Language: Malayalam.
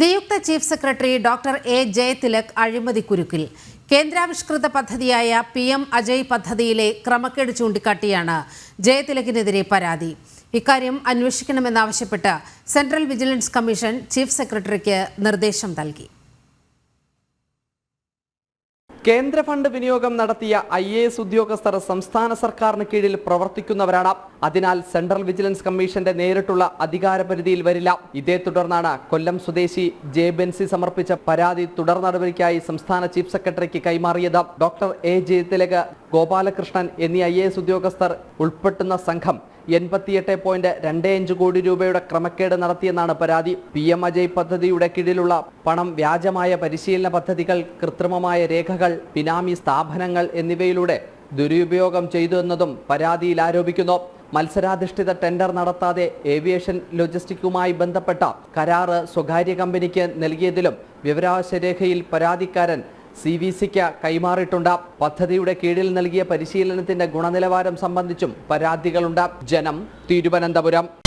നിയുക്ത chief secretary doctor A Jayathilak അഴിമതി കുരുക്കിൽ കേന്ദ്രാവിഷ്കൃത പദ്ധതിയായ പി എം അജയ് പദ്ധതിയിലെ ക്രമക്കേട് ചൂണ്ടിക്കാട്ടിയാണ് ജയതിലകിനെതിരെ പരാതി. ഇക്കാര്യം അന്വേഷിക്കണമെന്നാവശ്യപ്പെട്ട് സെൻട്രൽ വിജിലൻസ് കമ്മീഷൻ ചീഫ് സെക്രട്ടറിക്ക് നിർദ്ദേശം നൽകി. കേന്ദ്ര ഫണ്ട് വിനിയോഗം നടത്തിയ ഐ എ എസ് ഉദ്യോഗസ്ഥർ സംസ്ഥാന സർക്കാരിന് കീഴിൽ പ്രവർത്തിക്കുന്നവരാണ്. അതിനാൽ സെൻട്രൽ വിജിലൻസ് കമ്മീഷന്റെ നേരിട്ടുള്ള അധികാരപരിധിയിൽ വരില്ല. ഇതേ തുടർന്നാണ് കൊല്ലം സ്വദേശി ജെ ബെൻസി സമർപ്പിച്ച പരാതി തുടർ നടപടിക്കായി സംസ്ഥാന ചീഫ് സെക്രട്ടറിക്ക് കൈമാറിയത്. ഡോക്ടർ എ ജയതിലക് ഗോപാലകൃഷ്ണൻ എന്നീ ഐ ഉദ്യോഗസ്ഥർ ഉൾപ്പെടുന്ന സംഘം എൺപത്തിയെട്ട് പോയിന്റ് രണ്ട് അഞ്ച് കോടി രൂപയുടെ ക്രമക്കേട് നടത്തിയെന്നാണ് പരാതി. പി എം അജയ് പദ്ധതിയുടെ കീഴിലുള്ള പണം വ്യാജമായ പരിശീലന പദ്ധതികൾ കൃത്രിമമായ രേഖകൾ പിനാമി സ്ഥാപനങ്ങൾ എന്നിവയിലൂടെ ദുരുപയോഗം ചെയ്തു എന്നതും പരാതിയിൽ ആരോപിക്കുന്നു. മത്സരാധിഷ്ഠിത ടെൻഡർ നടത്താതെ ഏവിയേഷൻ ലോജിസ്റ്റിക്കുമായി ബന്ധപ്പെട്ട കരാറ് സ്വകാര്യ കമ്പനിക്ക് നൽകിയതിലും വിവരാവകാശ രേഖയിൽ പരാതിക്കാരൻ സി വി സിക്ക് കൈമാറിയിട്ടുണ്ട്. പദ്ധതിയുടെ കീഴിൽ നൽകിയ പരിശീലനത്തിന്റെ ഗുണനിലവാരം സംബന്ധിച്ചും പരാതികളുണ്ട്. ജനം തിരുവനന്തപുരം.